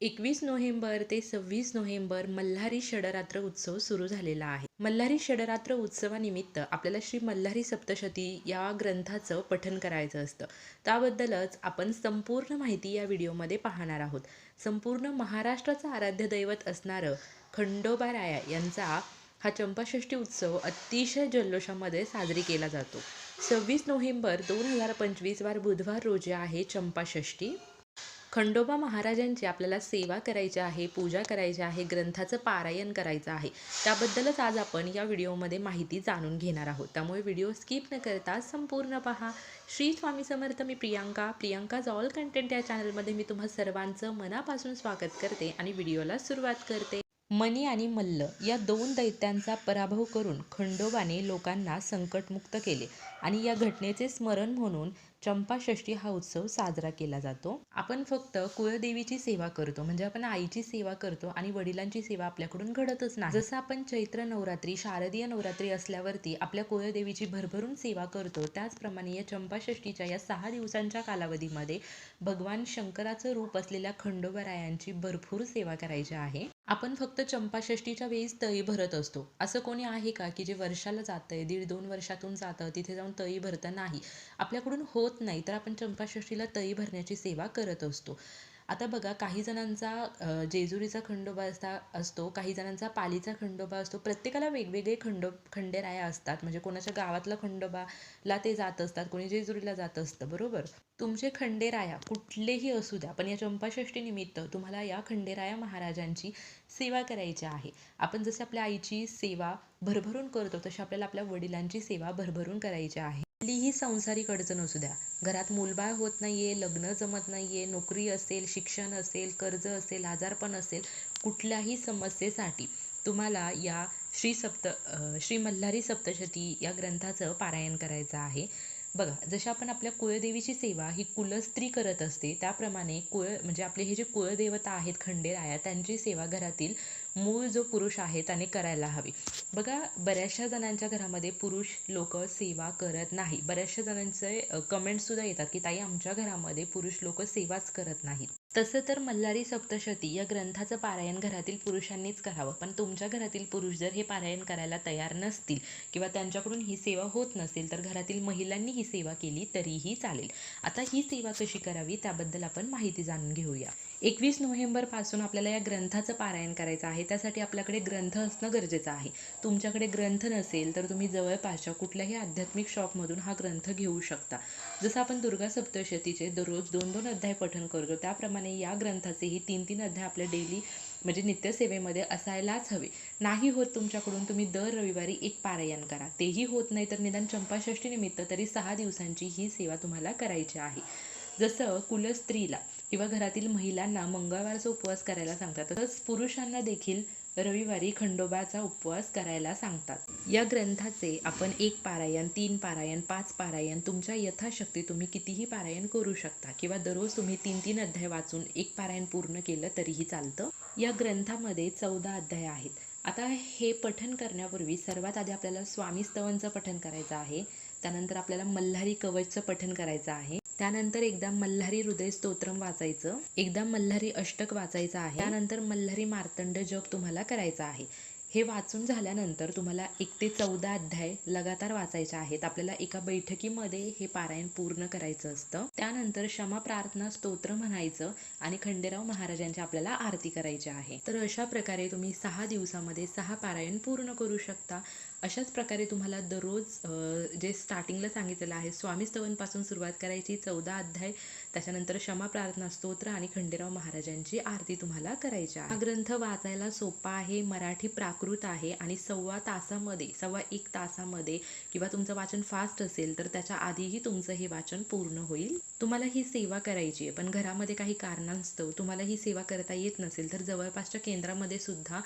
एकवीस नोव्हेंबर ते सव्वीस नोव्हेंबर मल्हारी षडरात्र उत्सव सुरू झालेला आहे. मल्हारी षडरात्र उत्सवानिमित्त आपल्याला श्री मल्हारी सप्तशती या ग्रंथाचं पठन करायचं असतं. त्याबद्दलच आपण संपूर्ण माहिती या व्हिडिओमध्ये पाहणार आहोत. संपूर्ण महाराष्ट्राचं आराध्य दैवत असणारं खंडोबा राया यांचा हा चंपाषष्ठी उत्सव अतिशय जल्लोषामध्ये साजरी केला जातो. सव्वीस नोव्हेंबर दोन हजार पंचवीस वार बुधवार रोजी आहे चंपाषष्ठी. खंडोबा महाराजांची आपल्याला सेवा करायची आहे पूजा करायची आहे ग्रंथाचं पारायण करायचं आहे. त्याबद्दलच आज आपण या व्हिडिओमध्ये माहिती जाणून घेणार आहोत. त्यामुळे व्हिडिओ स्किप न करता संपूर्ण पहा. श्री स्वामी समर्थ मी प्रियांका. प्रियांकाज ऑल कंटेंट या चॅनलमध्ये मी तुम्हा सर्वांचं मनापासून स्वागत करते आणि व्हिडिओला सुरुवात करते. मनी आणि मल्ल या दोन दैत्यांचा पराभव करून खंडोबाने लोकांना संकटमुक्त केले आणि या घटनेचे स्मरण म्हणून चंपाषष्ठी हा उत्सव साजरा केला जातो. आपण फक्त कुळदेवीची सेवा करतो म्हणजे आपण आईची सेवा करतो आणि वडिलांची सेवा आपल्याकडून घडतच नाही. जसं आपण चैत्र नवरात्री शारदीय नवरात्री असल्यावरती आपल्या कुळदेवीची भरभरून सेवा करतो त्याचप्रमाणे या चंपाषष्ठीच्या या सहा दिवसांच्या कालावधीमध्ये भगवान शंकराचं रूप असलेल्या खंडोबरायांची भरपूर सेवा करायची आहे. आपण फक्त चंपाषष्ठीच्या वेळीच तळी भरत असतो. असं कोणी आहे का की जे वर्षाला जातंय दीड दोन वर्षातून जातं तिथे जाऊन तळी भरतं नाही? आपल्याकडून होत नाही तर आपण चंपाषष्ठीला तळी भरण्याची सेवा करत असतो. आता बघा काही जणांचा जेजुरीचा खंडोबा असता असतो काही जणांचा पालीचा खंडोबा असतो. प्रत्येकाला वेगवेगळे खंडो खंडेराया असतात. म्हणजे कोणाच्या गावातला खंडोबाला ते जात असतात कोणी जेजुरीला जात असतं बरोबर? तुमचे खंडेराया कुठलेही असू द्या पण या चंपाषष्ठी निमित्त तुम्हाला या खंडेराया महाराजांची सेवा करायची आहे. आपण जसे आपल्या आईची सेवा भरभरून करतो तशी आपल्याला आपल्या वडिलांची सेवा भरभरून करायची आहे. कुठलीही संसारिक अडचण असू द्या. घरात मूलबाळ होत नाहीये लग्न जमत नाहीये नोकरी असेल शिक्षण असेल कर्ज असेल आजारपण असेल कुठल्याही समस्येसाठी तुम्हाला या श्री सप्त श्री मल्हारी सप्तशती या ग्रंथाचं पारायण करायचं आहे. बघा जशा आपण आपल्या कुळदेवीची सेवा ही कुलस्त्री करत असते त्याप्रमाणे कुळ म्हणजे आपले हे जे कुळदेवता आहेत खंडेराया त्यांची सेवा घरातील मूळ जो पुरुष आहे त्याने करायला हवी. बघा बऱ्याचशा जणांच्या घरामध्ये पुरुष लोक सेवा करत नाही. बऱ्याचशा जणांचे कमेंट्ससुद्धा येतात की ताई आमच्या घरामध्ये पुरुष लोक सेवाच करत नाहीत. तसं तर मल्हारी सप्तशती या ग्रंथाचं पारायण घरातील पुरुषांनीच करावं. पण तुमच्या घरातील पुरुष जर हे पारायण करायला तयार नसतील किंवा त्यांच्याकडून ही सेवा होत नसेल तर घरातील महिलांनी ही सेवा केली तरीही चालेल. आता ही सेवा कशी करावी त्याबद्दल आपण माहिती जाणून घेऊया. एकवीस नोव्हेंबरपासून आपल्याला या ग्रंथाचं पारायण करायचं आहे. त्यासाठी आपल्याकडे ग्रंथ असणं गरजेचं आहे. तुमच्याकडे ग्रंथ नसेल तर तुम्ही जवळपासच्या कुठल्याही आध्यात्मिक शॉपमधून हा ग्रंथ घेऊ शकता. जसं आपण दुर्गा सप्तशतीचे दररोज दोन दोन अध्याय पठन करतो त्याप्रमाणे या ग्रंथाचेही तीन तीन अध्याय आपल्या डेली म्हणजे नित्यसेवेमध्ये असायलाच हवे. नाही होत तुमच्याकडून तुम्ही दर रविवारी एक पारायण करा. तेही होत नाही तर निदान चंपाषष्ठीनिमित्त तरी सहा दिवसांची ही सेवा तुम्हाला करायची आहे. जसं कुलस्त्रीला किंवा घरातील महिलांना मंगळवारचा उपवास करायला सांगतात. तसंच पुरुषांना देखील रविवारी खंडोबाचा उपवास करायला सांगतात. या ग्रंथाचे आपण एक पारायण तीन पारायण पाच पारायण तुमच्या यथाशक्ती तुम्ही कितीही पारायण करू शकता किंवा दररोज तुम्ही तीन तीन अध्याय वाचून एक पारायण पूर्ण केलं तरीही चालतं. या ग्रंथामध्ये चौदा अध्याय आहेत. आता हे पठन करण्यापूर्वी सर्वात आधी आपल्याला स्वामी स्तवनचं पठन करायचं आहे. त्यानंतर आपल्याला मल्हारी कवचचं पठन करायचं आहे. त्यानंतर एकदा मल्हारी हृदय स्तोत्रम वाचायचं. एकदा मल्हारी अष्टक वाचायचं आहे. त्यानंतर मल्हारी मार्तंड जप तुम्हाला करायचा आहे. हे वाचून झाल्यानंतर तुम्हाला एक ते चौदा अध्याय लगातार वाचायचे आहेत. आपल्याला एका बैठकीमध्ये हे पारायण पूर्ण करायचं असतं. त्यानंतर क्षमा प्रार्थना स्तोत्र म्हणायचं आणि खंडेराव महाराजांची आपल्याला आरती करायची आहे. तर अशा प्रकारे तुम्ही सहा दिवसामध्ये सहा पारायण पूर्ण करू शकता. अशाच प्रकारे तुम्हाला दररोज जे स्टार्टिंगला सांगितलेलं आहे स्वामी स्तवनपासून सुरुवात करायची चौदा अध्याय त्याच्यानंतर क्षमा प्रार्थना स्तोत्र आणि खंडेराव महाराजांची आरती तुम्हाला करायची आहे. हा ग्रंथ वाचायला सोपा आहे मराठी प्राकृत आहे आणि सव्वा तासामध्ये सव्वा एक तासामध्ये किंवा तुमचं वाचन फास्ट असेल तर त्याच्या आधीही तुमचं हे वाचन पूर्ण होईल. तुम्हाला ही सेवा करायची आहे पण घरामध्ये काही कारणास्तव तुम्हाला ही सेवा करता येत नसेल तर जवळपासच्या केंद्रामध्ये सुद्धा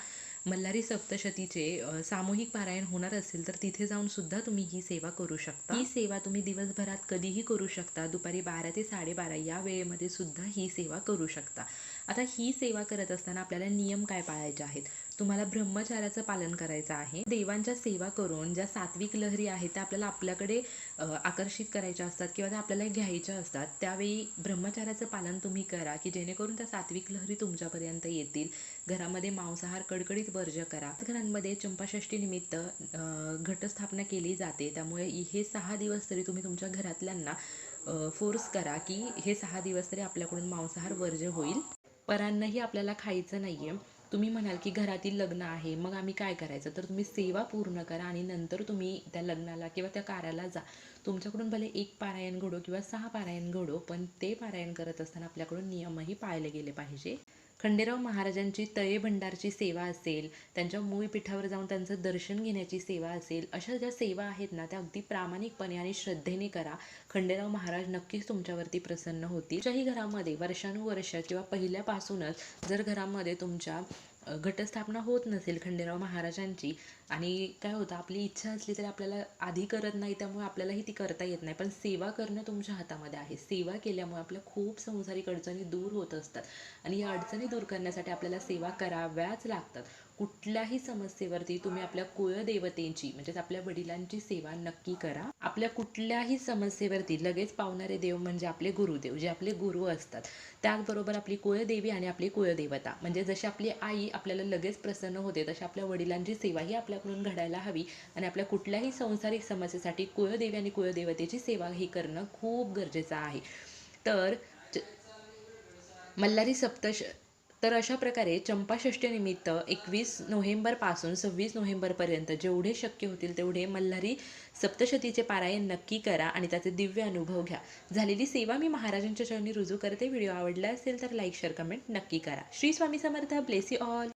मल्हारी सप्तशतीचे सामूहिक पारायण होणार असेल तर तिथे जाऊन सुद्धा तुम्ही ही सेवा करू शकता. ही सेवा तुम्ही दिवसभरात कधीही करू शकता. दुपारी बारा ते साडेबारा या वेळेमध्ये सुद्धा ही सेवा करू शकता. आता ही सेवा करत असताना आपल्याला नियम काय पाळायचे आहेत? तुम्हाला ब्रह्मचार्याचं पालन करायचं आहे. देवांच्या सेवा करून ज्या सात्विक लहरी आहेत त्या आपल्याला आपल्याकडे आकर्षित करायच्या असतात किंवा त्या आपल्याला घ्यायच्या असतात त्यावेळी ब्रह्मचार्याचं पालन तुम्ही करा की जेणेकरून त्या सात्विक लहरी तुमच्यापर्यंत येतील. घरामध्ये मांसाहार कडकडीत वर्ज करा. घरांमध्ये चंपाषष्ठी निमित्त घटस्थापना केली जाते. त्यामुळे हे सहा दिवस तरी तुम्ही तुमच्या घरातल्यांना फोर्स करा की हे सहा दिवस तरी आपल्याकडून मांसाहार वर्ज्य होईल. परांनाही आपल्याला खायचं नाही आहे तुम्ही म्हणाल की घरातील लग्न आहे मग आम्ही काय करायचं? तर तुम्ही सेवा पूर्ण करा आणि नंतर तुम्ही त्या लग्नाला किंवा त्या कार्याला जा. तुमच्याकडून भले एक पारायण घडो किंवा सहा पारायण घडो पण ते पारायण करत असताना आपल्याकडून नियमही पाळले गेले पाहिजे. खंडेराव महाराजांची तळे भंडारची सेवा असेल त्यांच्या मूळ पीठावर जाऊन त्यांचं दर्शन घेण्याची सेवा असेल अशा ज्या सेवा आहेत ना त्या अगदी प्रामाणिकपणे आणि श्रद्धेने करा. खंडेराव महाराज नक्कीच तुमच्यावरती प्रसन्न होतील. तुमच्याही घरामध्ये वर्षानुवर्ष किंवा पहिल्यापासूनच जर घरामध्ये तुमच्या घटस्थापना होत नसेल खंडेराव महाराजांची आणि काय होतं आपली इच्छा असली तरी आपल्याला आधी करत नाही त्यामुळे आपल्यालाही ती करता येत नाही. पण सेवा करणं तुमच्या हातामध्ये आहे. सेवा केल्यामुळे आपल्या खूप संसारिक अडचणी दूर होत असतात आणि या अडचणी दूर करण्यासाठी आपल्याला सेवा कराव्याच लागतात. कुठल्याही समस्येवरती तुम्ही आपल्या कुळदेवतेची म्हणजेच आपल्या वडिलांची सेवा नक्की करा. आपल्या कुठल्याही समस्येवरती लगेच पावणारे देव म्हणजे आपले गुरुदेव जे आपले गुरु असतात. त्याचबरोबर आपली कुळदेवी आणि आपली कुळदेवता. म्हणजे जशी आपली आई आपल्याला लगेच प्रसन्न होते तशी आपल्या वडिलांची सेवा ही आपल्याकडून घडायला हवी आणि आपल्या कुठल्याही संसारिक समस्येसाठी कुळदेवी आणि कुळदेवतेची सेवा ही करणं खूप गरजेचं आहे. तर च- मल्हारी सप्तश तर अशा प्रकारे चंपाषष्ठीनिमित्त एकवीस नोव्हेंबरपासून सव्वीस नोव्हेंबरपर्यंत जेवढे शक्य होतील तेवढे मल्हारी सप्तशतीचे पारायण नक्की करा आणि त्याचे दिव्य अनुभव घ्या. झालेली सेवा मी महाराजांच्या चरणी रुजू करते. व्हिडिओ आवडला असेल तर लाईक शेअर कमेंट नक्की करा. श्री स्वामी समर्थ. Blessed all